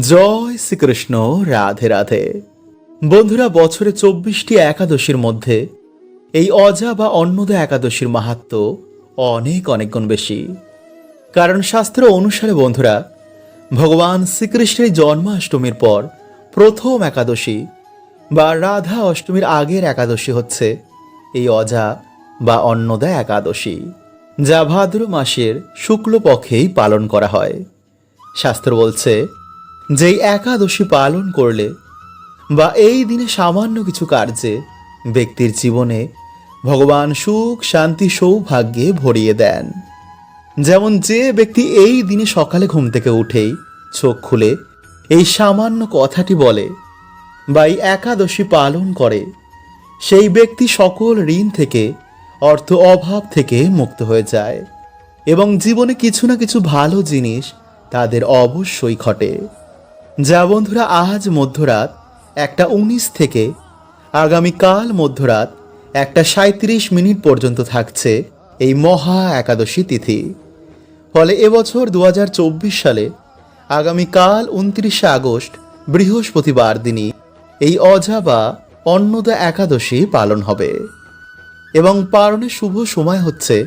জয় শ্রীকৃষ্ণ, রাধে রাধে। বন্ধুরা, বছরে চব্বিশটি একাদশীর মধ্যে এই অজা বা অন্নদা একাদশীর মাহাত্ম অনেক অনেক গুণ বেশি। কারণ শাস্ত্র অনুসারে, বন্ধুরা, ভগবান শ্রীকৃষ্ণের জন্মাষ্টমীর পর প্রথম একাদশী বা রাধা অষ্টমীর আগের একাদশী হচ্ছে এই অজা বা অন্নদা একাদশী, যা ভাদ্র মাসের শুক্লপক্ষেই পালন করা হয়। শাস্ত্র বলছে যে এই একাদশী পালন করলে বা এই দিনে সামান্য কিছু কার্যে ব্যক্তির জীবনে ভগবান সুখ, শান্তি, সৌভাগ্যে ভরিয়ে দেন। যেমন যে ব্যক্তি এই দিনে সকালে ঘুম থেকে উঠেই চোখ খুলে এই সামান্য কথাটি বলে বা এই একাদশী পালন করে, সেই ব্যক্তি সকল ঋণ থেকে, অর্থ অভাব থেকে মুক্ত হয়ে যায় এবং জীবনে কিছু না কিছু ভালো জিনিস তাদের অবশ্যই ঘটে। যা বন্ধুরা আজ মধ্যরাত একটা উনিশ থেকে আগামীকাল মধ্যরাত একটা সাঁত্রিশ মিনিট পর্যন্ত থাকছে এই মহা একাদশী তিথি। ফলে এবছর দু হাজার চব্বিশ সালে আগামীকাল উনত্রিশে আগস্ট বৃহস্পতিবার দিনই এই অজা বা অন্নদা একাদশী পালন হবে। এবং পালনের শুভ সময় হচ্ছে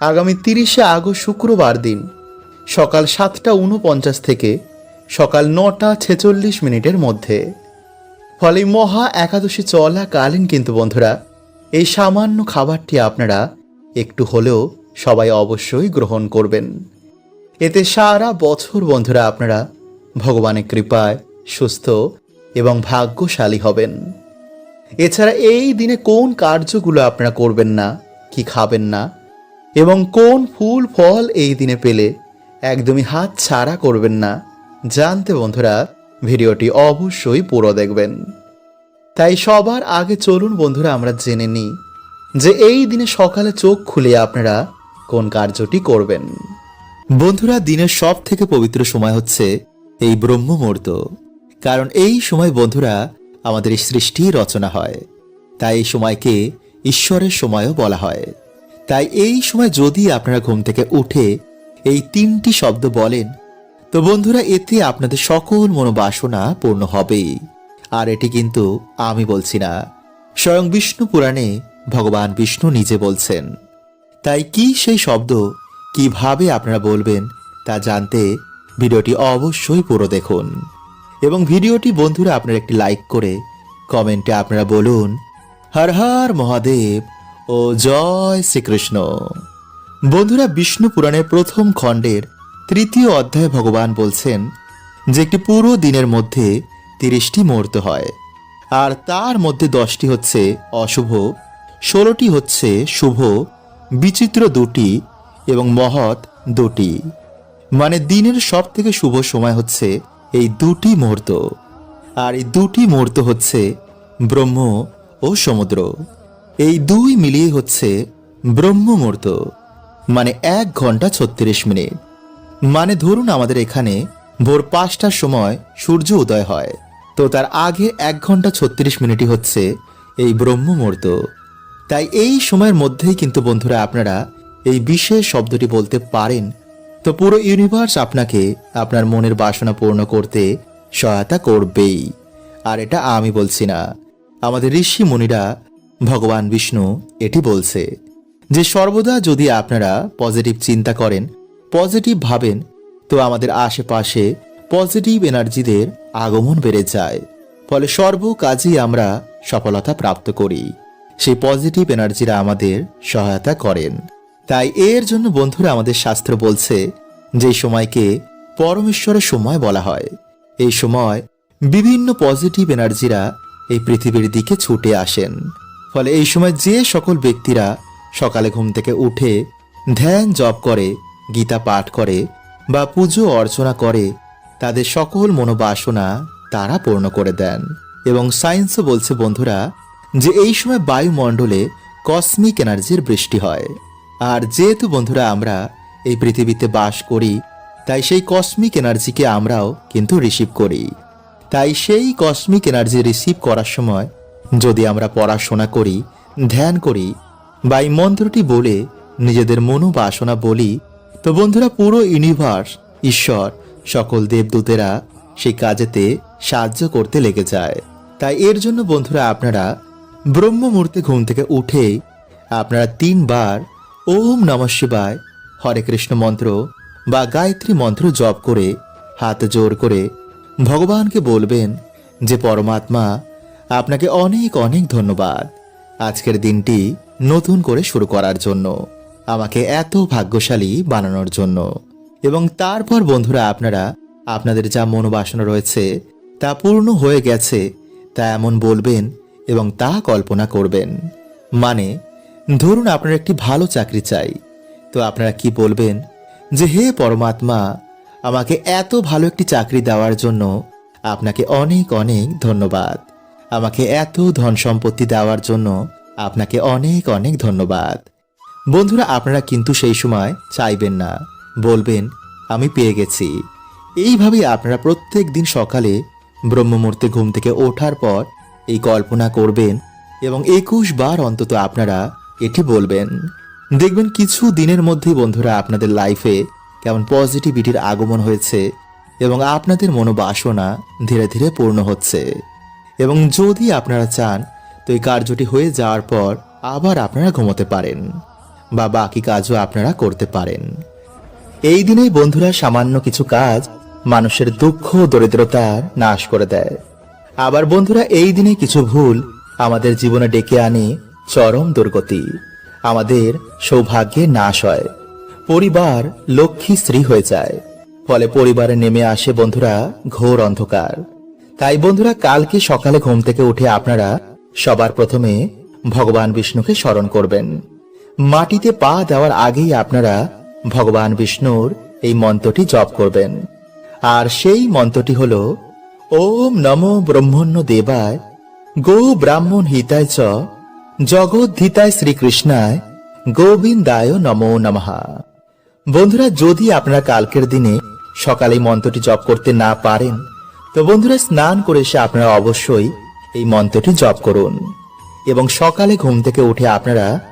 আগামী তিরিশে আগস্ট শুক্রবার দিন সকাল সাতটা উনপঞ্চাশ থেকে সকাল নটা ছেচল্লিশ মিনিটের মধ্যে। ফলে মহা একাদশী চলাকালীন কিন্তু বন্ধুরা, এই সামান্য খাবারটি আপনারা একটু হলেও সবাই অবশ্যই গ্রহণ করবেন। এতে সারা বছর বন্ধুরা আপনারা ভগবানের কৃপায় সুস্থ এবং ভাগ্যশালী হবেন। এছাড়া এই দিনে কোন কার্যগুলো আপনারা করবেন না, কি খাবেন না, এবং কোন ফুল, ফল এই দিনে পেলে একদমই হাত ছাড়া করবেন না জানতে বন্ধুরা, ভিডিওটি অবশ্যই পুরো দেখবেন। তাই সবার আগে চলুন বন্ধুরা, আমরা জেনে নিই যে এই দিনে সকালে চোখ খুলে আপনারা কোন কার্যটি করবেন। বন্ধুরা, দিনের সব থেকে পবিত্র সময় হচ্ছে এই ব্রহ্ম মুহূর্ত। কারণ এই সময় বন্ধুরা, আমাদের এই সৃষ্টি রচনা হয়। তাই এই সময়কে ঈশ্বরের সময়ও বলা হয়। তাই এই সময় যদি আপনারা ঘুম থেকে উঠে এই তিনটি শব্দ বলেন তো বন্ধুরা, এতে আপনাদের সকল মনোবাসনা পূর্ণ হবে আর এটি কিন্তু আমি বলছি না। স্বয়ং বিষ্ণু পুরাণে ভগবান বিষ্ণু নিজে বলছেন, তাই কি সেই শব্দ কীভাবে আপনারা বলবেন তা জানতে ভিডিওটি অবশ্যই পুরো দেখুন। এবং ভিডিওটি বন্ধুরা, আপনারা একটি লাইক করে কমেন্টে আপনারা বলুন, হর হর মহাদেব ও জয় শ্রীকৃষ্ণ। বন্ধুরা, বিষ্ণু পুরাণের প্রথম খণ্ডের তৃতীয় অধ্যায়ে ভগবান বলছেন যে একটি পুরো দিনের মধ্যে তিরিশটি মুহূর্ত হয়, আর তার মধ্যে দশটি হচ্ছে অশুভ, ষোলোটি হচ্ছে শুভ, বিচিত্র দুটি এবং মহৎ দুটি। মানে দিনের সব থেকে শুভ সময় হচ্ছে এই দুটি মুহূর্ত, আর এই দুটি মুহূর্ত হচ্ছে ব্রহ্ম ও সমুদ্র। এই দুই মিলিয়ে হচ্ছে ব্রহ্ম মুহূর্ত মানে এক ঘণ্টা ছত্রিশ মিনিট। মানে ধরুন আমাদের এখানে ভোর পাঁচটার সময় সূর্য উদয় হয়। তো তার আগে এক ঘণ্টা ছত্রিশ মিনিটই হচ্ছে এই ব্রহ্ম মুহূর্ত তাই এই সময়ের মধ্যেই কিন্তু বন্ধুরা আপনারা এই বিশেষ শব্দটি বলতে পারেন। তো পুরো ইউনিভার্স আপনাকে আপনার মনের বাসনা পূর্ণ করতে সহায়তা করবেই। আর এটা আমি বলছি না। আমাদের ঋষি মুনিরা, ভগবান বিষ্ণু এটি বলছে যে সর্বদা যদি আপনারা পজিটিভ চিন্তা করেন পজিটিভ ভাবেন, তো আমাদের আশেপাশে পজিটিভ এনার্জিদের আগমন বেড়ে যায়। ফলে সর্ব কাজেই আমরা সফলতা প্রাপ্ত করি। সেই পজিটিভ এনার্জিরা আমাদের সহায়তা করেন। তাই এর জন্য বন্ধুরা আমাদের শাস্ত্র বলছে, যে সময়কে পরমেশ্বরের সময় বলা হয়। এই সময় বিভিন্ন পজিটিভ এনার্জিরা এই পৃথিবীর দিকে ছুটে আসেন। ফলে এই সময় যে সকল ব্যক্তিরা সকালে ঘুম থেকে উঠে ধ্যান জপ করে গীতা পাঠ করে বা পুজো অর্চনা করে, তাদের সকল মনোবাসনা তারা পূর্ণ করে দেন। এবং সায়েন্সও বলছে, বন্ধুরা, যে এই সময় বায়ুমণ্ডলে কসমিক এনার্জির বৃষ্টি হয়। আর যেহেতু, বন্ধুরা, আমরা এই পৃথিবীতে বাস করি, তাই সেই কসমিক এনার্জিকে আমরাও কিন্তু রিসিভ করি। তাই সেই কসমিক এনার্জি রিসিভ করার সময় যদি আমরা পড়াশোনা করি, ধ্যান করি, বা এই মন্ত্রটি বলে নিজেদের মনোবাসনা বলি তো বন্ধুরা, পুরো ইউনিভার্স ঈশ্বর, সকল দেবদূতেরা সেই কাজেতে সাহায্য করতে লেগে যায়। তাই এর জন্য বন্ধুরা, আপনারা ব্রহ্ম মুহূর্তে ঘুম থেকে উঠে আপনারা তিনবার ওম নমঃ শিবায় হরে কৃষ্ণ মন্ত্র বা গায়ত্রী মন্ত্র জপ করে, হাত জোর করে ভগবানকে বলবেন যে, পরমাত্মা, আপনাকে অনেক অনেক ধন্যবাদ। আজকের দিনটি নতুন করে শুরু করার জন্য। আমাকে এত ভাগ্যশালী বানানোর জন্য। এবং তারপর বন্ধুরা আপনারা, আপনাদের যা মনোবাসনা রয়েছে, তা পূর্ণ হয়ে গেছে, তা এমন বলবেন এবং তা কল্পনা করবেন। মানে ধরুন আপনার একটি ভালো চাকরি চাই। তো আপনারা কি বলবেন? যে হে পরমাত্মা, আমাকে এত ভালো একটি চাকরি দেওয়ার জন্য আপনাকে অনেক অনেক ধন্যবাদ। আমাকে এত ধন সম্পত্তি দেওয়ার জন্য আপনাকে অনেক অনেক ধন্যবাদ। বন্ধুরা, আপনারা কিন্তু সেই সময় চাইবেন না। বলবেন, আমি পেয়ে গেছি। এইভাবেই আপনারা প্রত্যেক দিন সকালে ব্রহ্মমূর্তে ঘুম থেকে ওঠার পর এই কল্পনা করবেন এবং একুশ বার অন্তত আপনারা এটি বলবেন। দেখবেন কিছু দিনের মধ্যেই বন্ধুরা, আপনাদের লাইফে কেমন পজিটিভিটির আগমন হয়েছে এবং আপনাদের মনোবাসনা ধীরে ধীরে পূর্ণ হচ্ছে। এবং যদি আপনারা চান তো এই কার্যটি হয়ে যাওয়ার পর আবার আপনারা ঘুমোতে পারেন। বা বাকি কাজও আপনারা করতে পারেন। এই দিনেই বন্ধুরা সামান্য কিছু কাজ মানুষের দুঃখ দরিদ্রতার নাশ করে দেয়। আবার বন্ধুরা, এই দিনে কিছু ভুল আমাদের জীবনে ডেকে আনে চরম দুর্গতি। আমাদের সৌভাগ্যে নাশ হয়। পরিবার লক্ষ্মী স্ত্রী হয়ে যায়। ফলে পরিবারে নেমে আসে বন্ধুরা ঘোর অন্ধকার। তাই বন্ধুরা, কালকে সকালে ঘুম থেকে উঠে আপনারা সবার প্রথমে ভগবান বিষ্ণুকে স্মরণ করবেন। মাটিতে পা দেওয়ার আগেই আপনারা ভগবান বিষ্ণুর এই মন্ত্রটি জপ করবেন। আর সেই মন্ত্রটি হল, ওম নমো ব্রহ্মণ্য দেবায়, গো ব্রাহ্মণ হিতায় চ জগদ্ধিতায় শ্রীকৃষ্ণায়, গোবিন্দায় নমো নমহা বন্ধুরা, যদি আপনারা কালকের দিনে সকালে মন্ত্রটি জপ করতে না পারেন, তো বন্ধুরা, স্নান করে এসে আপনারা অবশ্যই এই মন্ত্রটি জপ করুন। এবং সকালে ঘুম থেকে উঠে আপনারা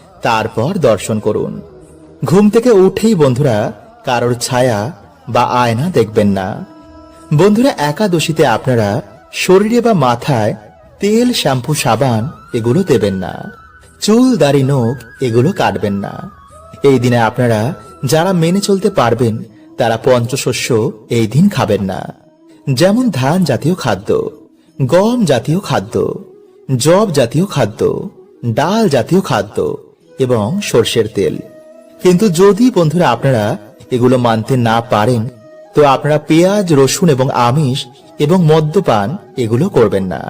তারপর দর্শন করুন। ঘুম থেকে উঠেই বন্ধুরা কারোর ছায়া বা আয়না দেখবেন না। বন্ধুরা একাদশীতে আপনারা শরীরে বা মাথায় তেল, শ্যাম্পু, সাবান এগুলো দেবেন না। চুল, দাড়ি, নখ এগুলো কাটবেন না। এই দিনে আপনারা যারা মেনে চলতে পারবেন, তারা পঞ্চশস্য এই দিন খাবেন না। যেমন ধান জাতীয় খাদ্য, গম জাতীয় খাদ্য জব জাতীয় খাদ্য, ডাল জাতীয় খাদ্য এবং সর্ষের তেল। কিন্তু যদি বন্ধুরা আপনারা এগুলো মানতে না পারেন, তো আপনারা পেঁয়াজ, রসুন এবং আমিষ এবং মদ্যপান এগুলো করবেন না।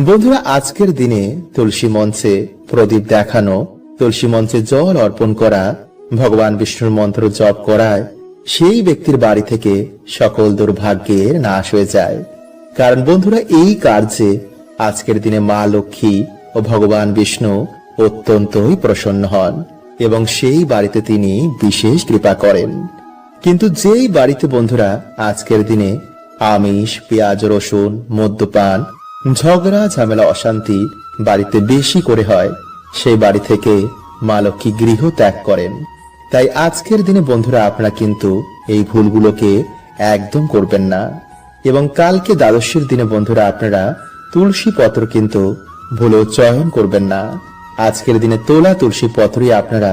বন্ধুরা, আজকের দিনে তুলসী মঞ্চে প্রদীপ দেখানো, তুলসী মঞ্চে জল অর্পণ করা, ভগবান বিষ্ণুর মন্ত্র জপ করায় সেই ব্যক্তির বাড়ি থেকে সকল দুর্ভাগ্যের নাশ হয়ে যায়। কারণ বন্ধুরা, এই কার্যে আজকের দিনে মা লক্ষ্মী ও ভগবান বিষ্ণু অত্যন্তই প্রসন্ন হন, এবং সেই বাড়িতে তিনি বিশেষ কৃপা করেন। কিন্তু যেই বাড়িতে বন্ধুরা, আজকের দিনে আমিষ, পেঁয়াজ, রসুন, মদ্যপান, ঝগড়া, ঝামেলা, অশান্তি বাড়িতে বেশি করে হয়, সেই বাড়ি থেকে মা লক্ষ্মী গৃহ ত্যাগ করেন। তাই আজকের দিনে বন্ধুরা, আপনারা কিন্তু এই ভুলগুলোকে একদম করবেন না। এবং কালকে দ্বাদশীর দিনে বন্ধুরা, আপনারা তুলসী পত্র কিন্তু ভুলেও চয়ন করবেন না। আজকের দিনে তোলা তুলসী পত্রই আপনারা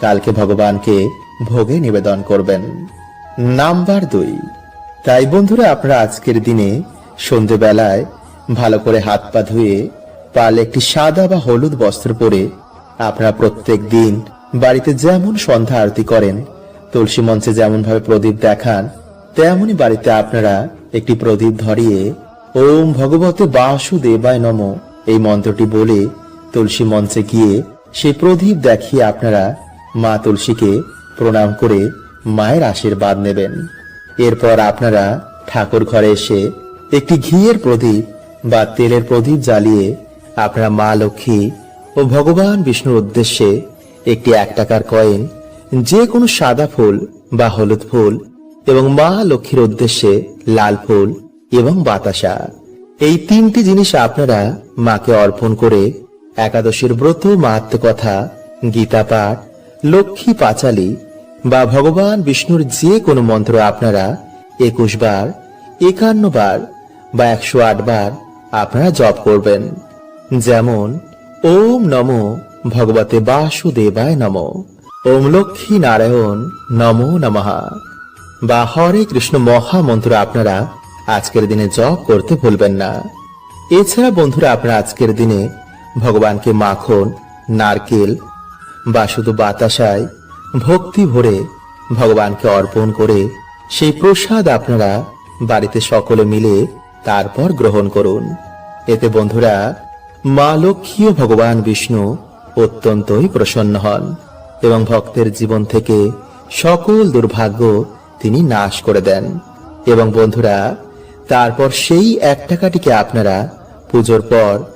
কালকে ভগবানকে ভোগে নিবেদন করবেন। নাম্বার দুই। তাই বন্ধুরা, আপনারা আজকের দিনে সন্ধেবেলায় ভালো করে হাত পা ধুয়ে পারলে একটি সাদা বা হলুদ বস্ত্র পরে আপনারা প্রত্যেক দিন বাড়িতে যেমন সন্ধ্যা আরতি করেন, তুলসী মঞ্চে যেমন ভাবে প্রদীপ দেখান, তেমনি বাড়িতে আপনারা একটি প্রদীপ ধরিয়ে ওম ভগবতে বাসুদেবায় নম এই মন্ত্রটি বলে তুলসী মঞ্চে গিয়ে সেই প্রদীপ দেখিয়ে আপনারা মা তুলসীকে প্রণাম করে মায়ের আশীর্বাদ নেবেন। এরপর আপনারা ঠাকুর ঘরে এসে একটি ঘিয়ের প্রদীপ বা তেলের প্রদীপ জ্বালিয়ে আপনারা মা লক্ষ্মী ও ভগবান বিষ্ণুর উদ্দেশ্যে একটি এক টাকার কয়েন, যে কোনো সাদা ফুল বা হলুদ ফুল এবং মা লক্ষ্মীর উদ্দেশ্যে লাল ফুল এবং বাতাসা। এই তিনটি জিনিস আপনারা মাকে অর্পণ করে একাদশীর ব্রত মাহাত্ম কথা গীতা পাঠ লক্ষ্মী পাঁচালী বা ভগবান বিষ্ণুর যে কোনো মন্ত্র আপনারা একুশ বার, একান্ন বার বা একশো আট বার আপনারা জপ করবেন। যেমন, ওম নমো ভগবতে বাসুদেবায় নম, ওম লক্ষ্মী নারায়ণ নমো নমহা বা হরে কৃষ্ণ মহামন্ত্র আপনারা আজকের দিনে জপ করতে ভুলবেন না। এছাড়া বন্ধুরা, আপনারা আজকের দিনে ভগবানকে মাখন, নারকেল বা শুধু বাতাসায় ভক্তি ভরে ভগবানকে অর্পণ করে সেই প্রসাদ আপনারা বাড়িতে সকলে মিলে তারপর গ্রহণ করুন। এতে বন্ধুরা, মা লক্ষ্মী ও ভগবান বিষ্ণু অত্যন্তই প্রসন্ন হন এবং ভক্তের জীবন থেকে সকল দুর্ভাগ্য তিনি নাশ করে দেন। এবং বন্ধুরা, তারপর সেই এক টাকাটিকে আপনারা পুজোর পর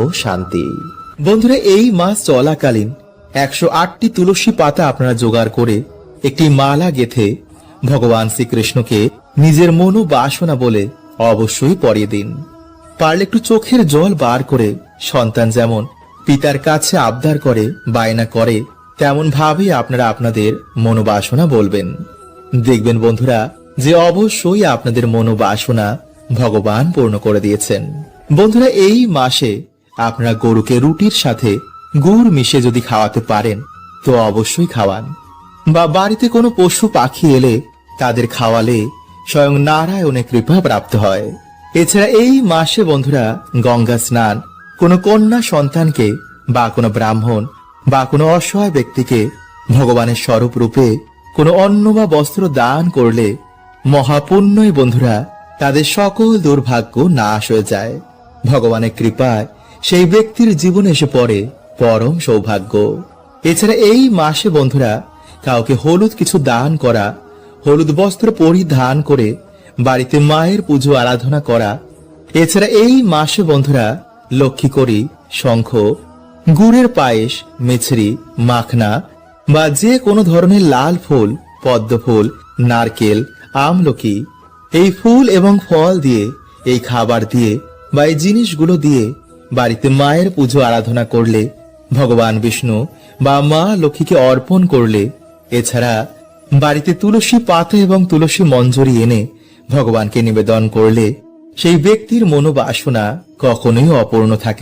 ও শান্তি। বন্ধুরা, এই মাস চলাকালীন একশো আটটি তুলসী পাতা আপনারা জোগাড় করে একটি মালা গেথে ভগবান শ্রীকৃষ্ণকে নিজের মনো বাসনা বলে অবশ্যই পরিয়ে দিন। পারলে একটু চোখের জল বার করে সন্তান যেমন পিতার কাছে আবদার করে, বায়না করে তেমন ভাবেই আপনারা আপনাদের মনোবাসনা বলবেন। দেখবেন বন্ধুরা, যে অবশ্যই আপনাদের মনোবাসনা ভগবান পূর্ণ করে দিয়েছেন। বন্ধুরা, এই মাসে আপনারা গরুকে রুটির সাথে গুড় মিশে যদি খাওয়াতে পারেন, তো অবশ্যই খাওয়ান। বা বাড়িতে কোনো পশু পাখি এলে তাদের খাওয়ালে স্বয়ং নারায়ণের কৃপা প্রাপ্ত হয়। এছাড়া এই মাসে বন্ধুরা গঙ্গা স্নান কোনো কন্যা সন্তানকে বা কোনো ব্রাহ্মণ বা কোনো অসহায় ব্যক্তিকে ভগবানের স্বরূপ রূপে কোনো অন্ন বা বস্ত্র দান করলে মহাপুণ্যই বন্ধুরা তাদের সকল দুর্ভাগ্য নাশ হয়ে যায়। ভগবানের কৃপায় সেই ব্যক্তির জীবনে এসে পড়ে পরম সৌভাগ্য। এছাড়া এই মাসে, বন্ধুরা, কাউকে হলুদ কিছু দান করা, হলুদ বস্ত্র পরিধান করে বাড়িতে মায়ের পুজো, আরাধনা করা, এছাড়া এই মাসে, বন্ধুরা লক্ষ্মী করি শঙ্খ, গুড়ের পায়েস, মিছরি, মাখনা বা যে কোনো ধরনের লাল ফুল, পদ্ম ফুল, নারকেল, আমলকি, এই ফুল এবং ফল দিয়ে, এই খাবার দিয়ে বা এই জিনিসগুলো দিয়ে বাড়িতে মায়ের পুজো আরাধনা করলে, ভগবান বিষ্ণু বা মা লক্ষ্মীকে অর্পণ করলে, এছাড়া বাড়িতে তুলসী পাতা এবং তুলসী মঞ্জুরি এনে ভগবানকে নিবেদন করলে সেই ব্যক্তির মনোবাসনা কখনোই অপূর্ণ থাকে।